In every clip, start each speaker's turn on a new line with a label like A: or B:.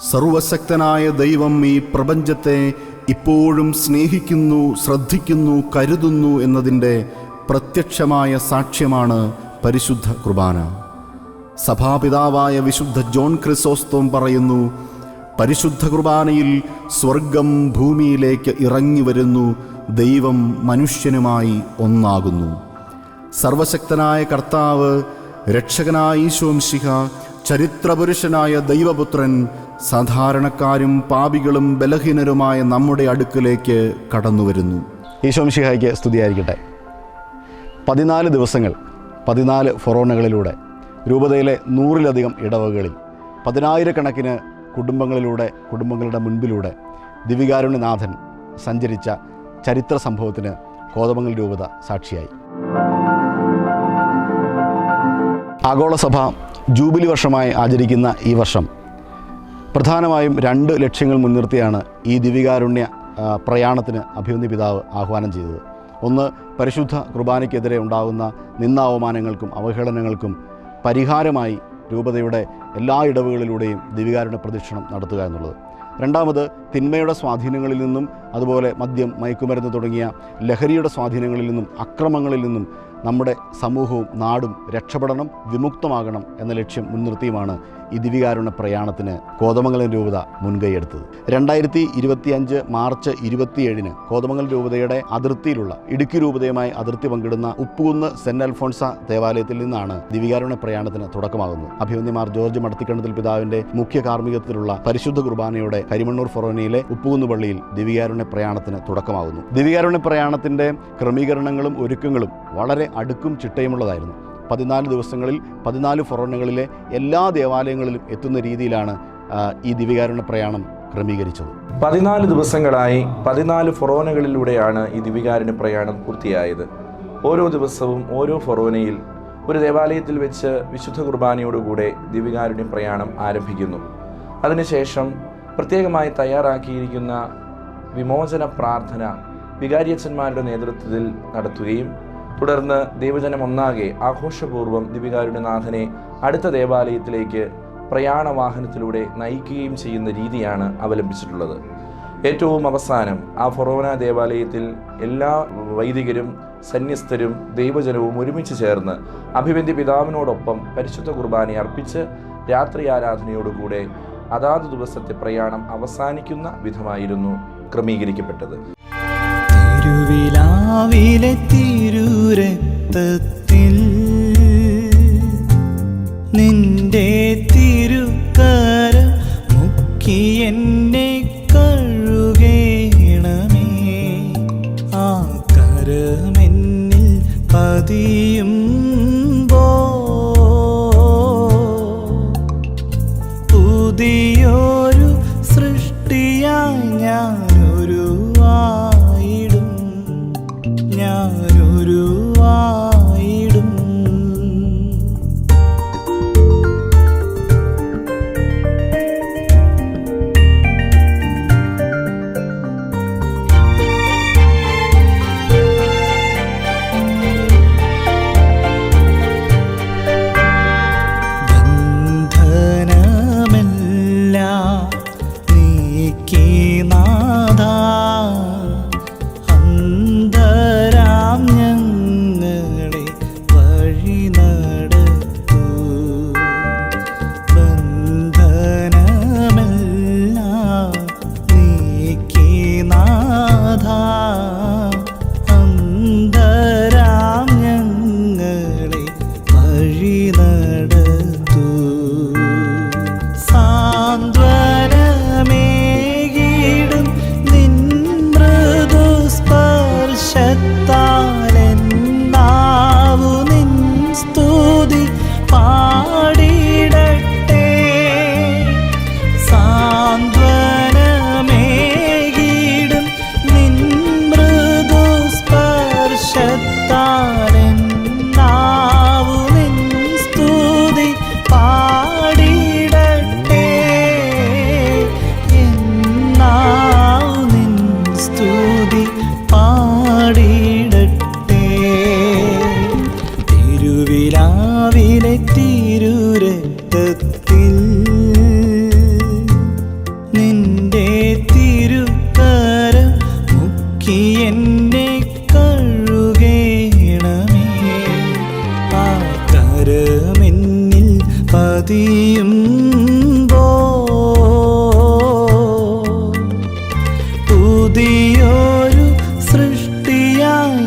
A: സർവശക്തനായ ദൈവം ഈ പ്രപഞ്ചത്തെ ഇപ്പോഴും സ്നേഹിക്കുന്നു ശ്രദ്ധിക്കുന്നു കരുതുന്നു എന്നതിന്റെ പ്രത്യക്ഷമായ സാക്ഷ്യമാണ് പരിശുദ്ധ കുർബാന. സഭാപിതാവായ വിശുദ്ധ ജോൺ ക്രിസോസ്തോം പറയുന്നു പരിശുദ്ധ കുർബാനയിൽ സ്വർഗം ഭൂമിയിലേക്ക് ഇറങ്ങി വരുന്നു ദൈവം മനുഷ്യനുമായി ഒന്നാകുന്നു. സർവശക്തനായ കർത്താവ് രക്ഷകനായ ഈശോംശിഹ ചരിത്രപുരുഷനായ ദൈവപുത്രൻ സാധാരണക്കാരും പാപികളും ബലഹീനരുമായ നമ്മുടെ അടുക്കിലേക്ക് കടന്നുവരുന്നു.
B: ഈശോംഷിഹായ്ക്ക് സ്തുതിയായിരിക്കട്ടെ. പതിനാല് ദിവസങ്ങൾ പതിനാല് ഫൊറോണകളിലൂടെ രൂപതയിലെ നൂറിലധികം ഇടവകളിൽ പതിനായിരക്കണക്കിന് കുടുംബങ്ങളിലൂടെ കുടുംബങ്ങളുടെ മുൻപിലൂടെ ദിവികാരുണ്യനാഥൻ സഞ്ചരിച്ച ചരിത്ര സംഭവത്തിന് കോതമംഗൽ രൂപത സാക്ഷിയായി. ആഗോളസഭ ജൂബിലി വർഷമായി ആചരിക്കുന്ന ഈ വർഷം പ്രധാനമായും രണ്ട് ലക്ഷ്യങ്ങൾ മുൻനിർത്തിയാണ് ഈ ദിവികാരുണ്യ പ്രയാണത്തിന് അഭിമന്യ പിതാവ് ആഹ്വാനം ചെയ്തത്. ഒന്ന് പരിശുദ്ധ കുർബാനയ്ക്കെതിരെ ഉണ്ടാകുന്ന നിന്നാവമാനങ്ങൾക്കും അവഹേളനങ്ങൾക്കും പരിഹാരമായി രൂപതയുടെ എല്ലാ ഇടവുകളിലൂടെയും ദിവികാരുടെ പ്രദക്ഷിണം നടത്തുക എന്നുള്ളത്. രണ്ടാമത് തിന്മയുടെ സ്വാധീനങ്ങളിൽ നിന്നും അതുപോലെ മദ്യം മയക്കുമരുന്ന് തുടങ്ങിയ ലഹരിയുടെ സ്വാധീനങ്ങളിൽ നിന്നും അക്രമങ്ങളിൽ നിന്നും നമ്മുടെ സമൂഹവും നാടും രക്ഷപ്പെടണം വിമുക്തമാകണം എന്ന ലക്ഷ്യം മുൻനിർത്തിയുമാണ് ഈ ദിവികാരുണ പ്രയാണത്തിന് കോതമംഗലം രൂപത മുൻകൈയെടുത്തത് രണ്ടായിരത്തി ഇരുപത്തി അഞ്ച് മാർച്ച് ഇരുപത്തിയേഴിന് കോതമംഗലം രൂപതയുടെ അതിർത്തിയിലുള്ള ഇടുക്കി രൂപതയുമായി അതിർത്തി പങ്കിടുന്ന ഉപ്പുകുന്ന് സെന്റ് അൽഫോൺസ ദേവാലയത്തിൽ നിന്നാണ് ദിവികാരുണ പ്രയാണത്തിന് തുടക്കമാകുന്നത്. അഭിമന്യമാർ ജോർജ് മടത്തിക്കണ്ണത്തിൽ പിതാവിന്റെ മുഖ്യ കാർമ്മികത്തിലുള്ള പരിശുദ്ധ കുർബാനയുടെ കരിമണ്ണൂർ ഫൊറോനയിലെ ഉപ്പുകുന്ന് പള്ളിയിൽ ദിവികാരുണ്യ പ്രയാണത്തിന് തുടക്കമാകുന്നു. ദിവികാരുണ്യ പ്രയാണത്തിന്റെ ക്രമീകരണങ്ങളും ഒരുക്കങ്ങളും വളരെ അടുക്കും ചിട്ടയുമുള്ളതായിരുന്നു. പതിനാല് ദിവസങ്ങളിൽ പതിനാല് ഫൊറോണകളിലെ എല്ലാ ദേവാലയങ്ങളിലും എത്തുന്ന രീതിയിലാണ് ഈ ദിവികാരുണ്യ പ്രയാണം ക്രമീകരിച്ചത്.
C: പതിനാല് ദിവസങ്ങളായി പതിനാല് ഫൊറോനകളിലൂടെയാണ് ഈ ദിവികാരുണ്യ പ്രയാണം പൂർത്തിയായത്. ഓരോ ദിവസവും ഓരോ ഫൊറോനയിൽ ഒരു ദേവാലയത്തിൽ വെച്ച് വിശുദ്ധ കുർബാനയോടുകൂടെ ദിവികാരുണ്യ പ്രയാണം ആരംഭിക്കുന്നു. അതിനുശേഷം പ്രത്യേകമായി തയ്യാറാക്കിയിരിക്കുന്ന വിമോചന പ്രാർത്ഥന വികാരിയച്ഛന്മാരുടെ നേതൃത്വത്തിൽ നടത്തുകയും തുടർന്ന് ദൈവജനം ഒന്നാകെ ആഘോഷപൂർവം ദിവികാരുടെ നാഥനെ അടുത്ത ദേവാലയത്തിലേക്ക് പ്രയാണ വാഹനത്തിലൂടെ നയിക്കുകയും ചെയ്യുന്ന രീതിയാണ് അവലംബിച്ചിട്ടുള്ളത്. ഏറ്റവും അവസാനം ആ ഫൊറോന ദേവാലയത്തിൽ എല്ലാ വൈദികരും സന്യസ്തരും ദൈവജനവും ഒരുമിച്ച് ചേർന്ന് അഭിവന്ദ്യ പിതാവിനോടൊപ്പം പരിശുദ്ധ കുർബാന അർപ്പിച്ച് രാത്രി ആരാധനയോടുകൂടെ അതാത് ദിവസത്തെ പ്രയാണം അവസാനിക്കുന്ന വിധമായിരുന്നു ക്രമീകരിക്കപ്പെട്ടത്.
D: തിരുവിലാവിലെ തിരുരക്തത്തിൽ നിന്റെ തിരുക്കര മുക്കി എന്നെ കഴുകേണമേ. ആ കരമെന്നിൽ പതിയുമ്പോ Marina എന്നെ കഴുകേണമേ. ആ കരമെന്നിൽ പതിയും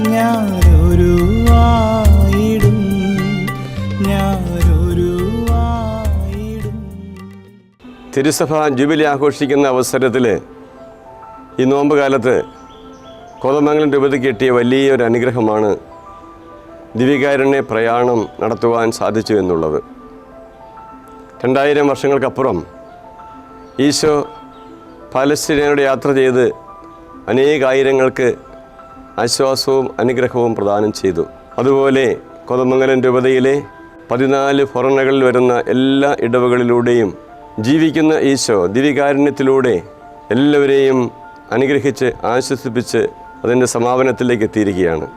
D: ഞാനൊരു ആയിടും ഞാനൊരു ആയിടും
E: തിരുസഭ ജൂബിലി ആഘോഷിക്കുന്ന അവസരത്തിൽ ഈ നോമ്പ് കാലത്ത് കോതമംഗലം രൂപത കിട്ടിയ വലിയൊരു അനുഗ്രഹമാണ് ദിവികാരുണ്യ പ്രയാണം നടത്തുവാൻ സാധിച്ചു എന്നുള്ളത്. രണ്ടായിരം വർഷങ്ങൾക്കപ്പുറം ഈശോ പാലസ്തീനയുടെ യാത്ര ചെയ്ത് അനേകായിരങ്ങൾക്ക് ആശ്വാസവും അനുഗ്രഹവും പ്രദാനം ചെയ്തു. അതുപോലെ കൊതമംഗലം രൂപതയിലെ പതിനാല് ഫോറണകളിൽ വരുന്ന എല്ലാ ഇടവകളിലൂടെയും ജീവിക്കുന്ന ഈശോ ദിവികാരുണ്യത്തിലൂടെ എല്ലാവരെയും അനുഗ്രഹിച്ച് ആശ്വസിപ്പിച്ച് അതിന്റെ സമാപനത്തിലേക്ക് എത്തിയിരിക്കുകയാണ്.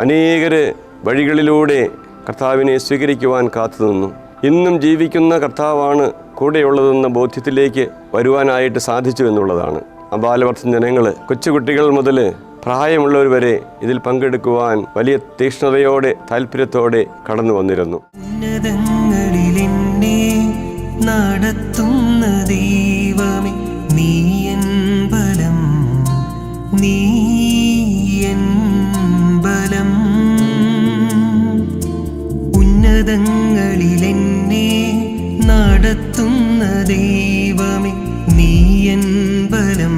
E: അനേകർ വഴികളിലൂടെ കർത്താവിനെ സ്വീകരിക്കുവാൻ കാത്തുനിന്നു ഇന്നും ജീവിക്കുന്ന കർത്താവാണ് കൂടെയുള്ളതെന്ന ബോധ്യത്തിലേക്ക് വരുവാനായിട്ട് സാധിച്ചു എന്നുള്ളതാണ്. അബാലവർദ്ധ ജനങ്ങൾ കൊച്ചുകുട്ടികൾ മുതൽ പ്രായമുള്ളവർ വരെ ഇതിൽ പങ്കെടുക്കുവാൻ വലിയ തീക്ഷ്ണതയോടെ താല്പര്യത്തോടെ കടന്നു വന്നിരുന്നു.
F: ഉന്നതങ്ങളിലെന്നെ ഉന്നതങ്ങളിലെന്നെ നടത്തുന്ന ദൈവമേ നീയൻ ബലം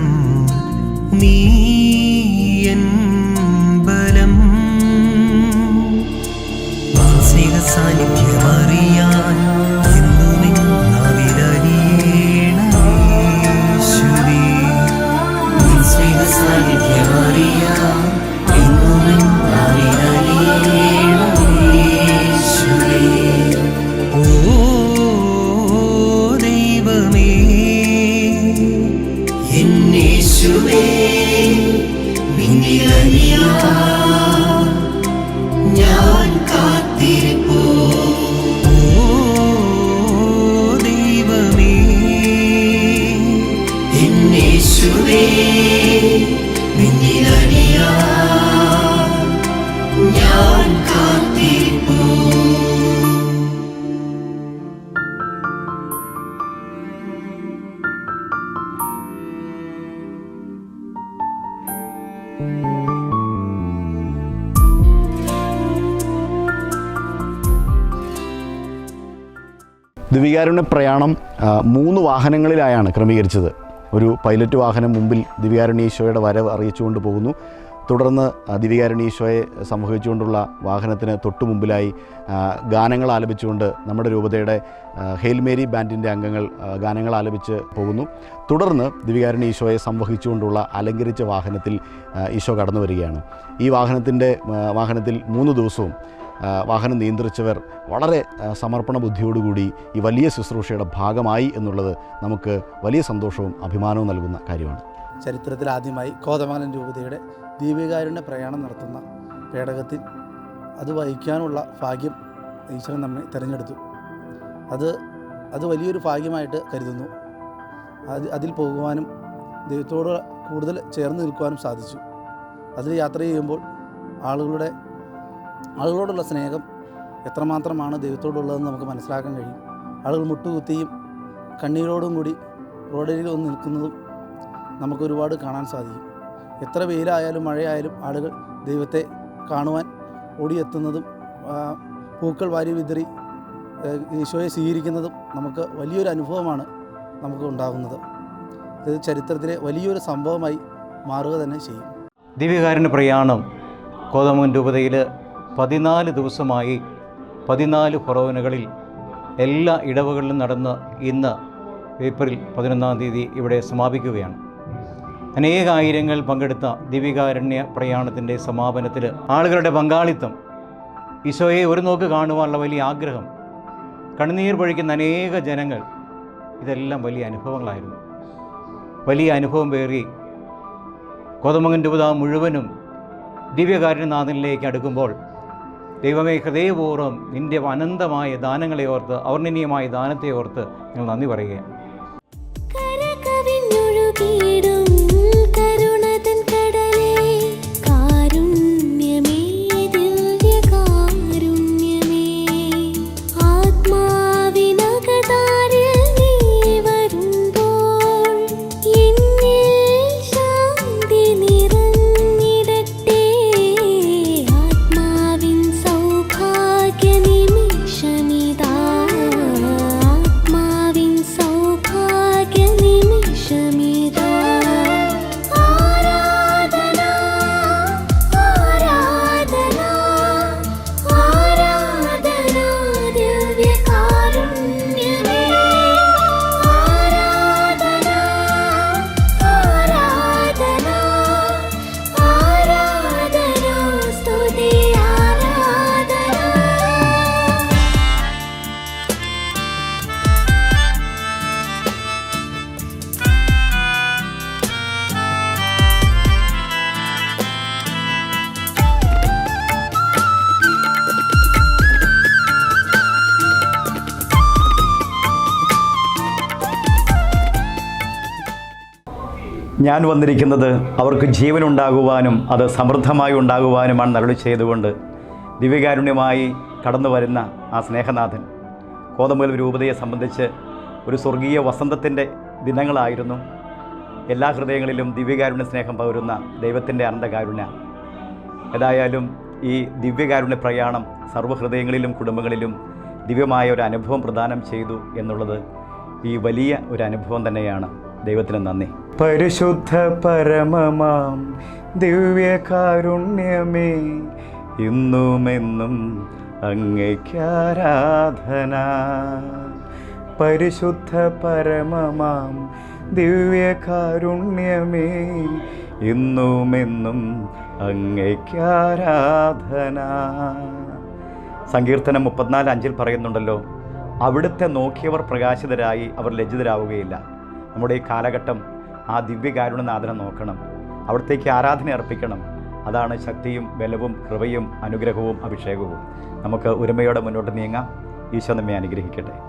B: ദിവികാരുണ്യ പ്രയാണം മൂന്ന് വാഹനങ്ങളിലായാണ് ക്രമീകരിച്ചത്. ഒരു പൈലറ്റ് വാഹനം മുമ്പിൽ ദിവികാരുണ്യ ഈശോയുടെ വരവ് അറിയിച്ചുകൊണ്ട് പോകുന്നു. തുടർന്ന് ദിവികാരുണ്യ ഈശോയെ സംവഹിച്ചുകൊണ്ടുള്ള വാഹനത്തിന് തൊട്ടു മുമ്പിലായി ഗാനങ്ങൾ ആലപിച്ചുകൊണ്ട് നമ്മുടെ രൂപതയുടെ ഹെയിൽമേരി മേരി ബാൻഡിന്റെ അംഗങ്ങൾ ഗാനങ്ങൾ ആലപിച്ച് പോകുന്നു. തുടർന്ന് ദിവികാരുണ്യ ഈശോയെ സംവഹിച്ചുകൊണ്ടുള്ള അലങ്കരിച്ച വാഹനത്തിൽ ഈശോ കടന്നു വരികയാണ് ഈ വാഹനത്തിന്റെ വാഹനത്തിൽ മൂന്ന് ദിവസവും വാഹനം നിയന്ത്രിച്ചവർ വളരെ സമർപ്പണ ബുദ്ധിയോടുകൂടി ഈ വലിയ ശുശ്രൂഷയുടെ ഭാഗമായി എന്നുള്ളത് നമുക്ക് വലിയ സന്തോഷവും അഭിമാനവും നൽകുന്ന കാര്യമാണ്.
G: ചരിത്രത്തിൽ ആദ്യമായി കോതമംഗലം രൂപതയുടെ ദീപികാരുണ്യ പ്രയാണം നടത്തുന്ന പേടകത്തിൽ അത് വഹിക്കാനുള്ള ഭാഗ്യം ഈശ്വരൻ നമ്മെ തിരഞ്ഞെടുത്തു. അത് അത് വലിയൊരു ഭാഗ്യമായിട്ട് കരുതുന്നു. അത് അതിൽ പോകുവാനും ദൈവത്തോട് കൂടുതൽ ചേർന്ന് നിൽക്കുവാനും സാധിച്ചു. അതിൽ യാത്ര ചെയ്യുമ്പോൾ ആളുകളുടെ ആളുകളോടുള്ള സ്നേഹം എത്രമാത്രമാണ് ദൈവത്തോടുള്ളതെന്ന് നമുക്ക് മനസ്സിലാക്കാൻ കഴിയും. ആളുകൾ മുട്ടുകുത്തിയും കണ്ണീരോടും കൂടി റോഡിൽ വന്ന് നിൽക്കുന്നതും നമുക്ക് ഒരുപാട് കാണാൻ സാധിക്കും. എത്ര വെയിലായാലും മഴയായാലും ആളുകൾ ദൈവത്തെ കാണുവാൻ ഓടിയെത്തുന്നതും പൂക്കൾ വാരി വിതറി ഈശോയെ സ്വീകരിക്കുന്നതും നമുക്ക് വലിയൊരു അനുഭവമാണ് നമുക്ക് ഉണ്ടാകുന്നത്. ഇത് ചരിത്രത്തിലെ വലിയൊരു സംഭവമായി മാറുക തന്നെ ചെയ്യും.
H: ദിവ്യകാരന്റെ പ്രയാണം കോതമൻ രൂപതയിൽ പതിനാല് ദിവസമായി പതിനാല് ഫറോവനകളിൽ എല്ലാ ഇടവകളിലും നടന്ന് ഇന്ന് ഏപ്രിൽ പതിനൊന്നാം തീയതി ഇവിടെ സമാപിക്കുകയാണ്. അനേകായിരങ്ങൾ പങ്കെടുത്ത ദിവികാരണ്യ പ്രയാണത്തിന്റെ സമാപനത്തിൽ ആളുകളുടെ പങ്കാളിത്തം ഈശോയെ ഒരു നോക്ക് കാണുവാനുള്ള വലിയ ആഗ്രഹം കണ്ണുനീർ പൊഴിക്കുന്ന അനേക ജനങ്ങൾ ഇതെല്ലാം വലിയ അനുഭവങ്ങളായിരുന്നു. വലിയ അനുഭവം പേറി കോതമംഗൻ രൂപത മുഴുവനും ദിവ്യകാരുണ്യനാഥനിലേക്ക് അടുക്കുമ്പോൾ ദൈവമേ ഹൃദയപൂർവം നിന്റെ അനന്തമായ ദാനങ്ങളെ ഓർത്ത് അവർണനീയമായ ദാനത്തെ ഓർത്ത് ഞങ്ങൾ നന്ദി പറയുകയാണ്. ഞാൻ വന്നിരിക്കുന്നത് അവർക്ക് ജീവനുണ്ടാകുവാനും അത് സമൃദ്ധമായി ഉണ്ടാകുവാനുമാണ് നരളി ചെയ്തുകൊണ്ട് ദിവ്യകാരുണ്യമായി കടന്നു വരുന്ന ആ സ്നേഹനാഥൻ. കോതമ്പൽ രൂപതയെ സംബന്ധിച്ച് ഒരു സ്വർഗീയ വസന്തത്തിന്റെ ദിനങ്ങളായിരുന്നു. എല്ലാ ഹൃദയങ്ങളിലും ദിവ്യകാരുണ്യ സ്നേഹം പകരുന്ന ദൈവത്തിന്റെ അനന്തകാരുണ്യ. ഏതായാലും ഈ ദിവ്യകാരുണ്യ പ്രയാണം സർവഹൃദയങ്ങളിലും കുടുംബങ്ങളിലും ദിവ്യമായ ഒരു അനുഭവം പ്രദാനം ചെയ്തു എന്നുള്ളത് ഈ വലിയ ഒരു അനുഭവം തന്നെയാണ്. ദൈവത്തിന് നന്ദി. പരിശുദ്ധ പരമമാം ദിവ്യകാരുണ്യമേ ഇന്നുമെന്നും അങ്ങയ്ക്കാരാധന പരിശുദ്ധ പരമമാം ദിവ്യകാരുണ്യമേ ഇന്നുമെന്നും അങ്ങയ്ക്കാരാധന സങ്കീർത്തനം മുപ്പത്തിനാല് അഞ്ചിൽ പറയുന്നുണ്ടല്ലോ അവിടുത്തെ നോക്കിയവർ പ്രകാശിതരായി അവർ ലജ്ജിതരാവുകയില്ല. നമ്മുടെ ഈ കാലഘട്ടം ആ ദിവ്യകാരുണനാഥനെ നോക്കണം. അവിടത്തേക്ക് ആരാധന അർപ്പിക്കണം. അതാണ് ശക്തിയും ബലവും കൃപയും അനുഗ്രഹവും അഭിഷേകവും. നമുക്ക് ഒരുമയോടെ മുന്നോട്ട് നീങ്ങാം. ഈശോ നമ്മെ അനുഗ്രഹിക്കട്ടെ.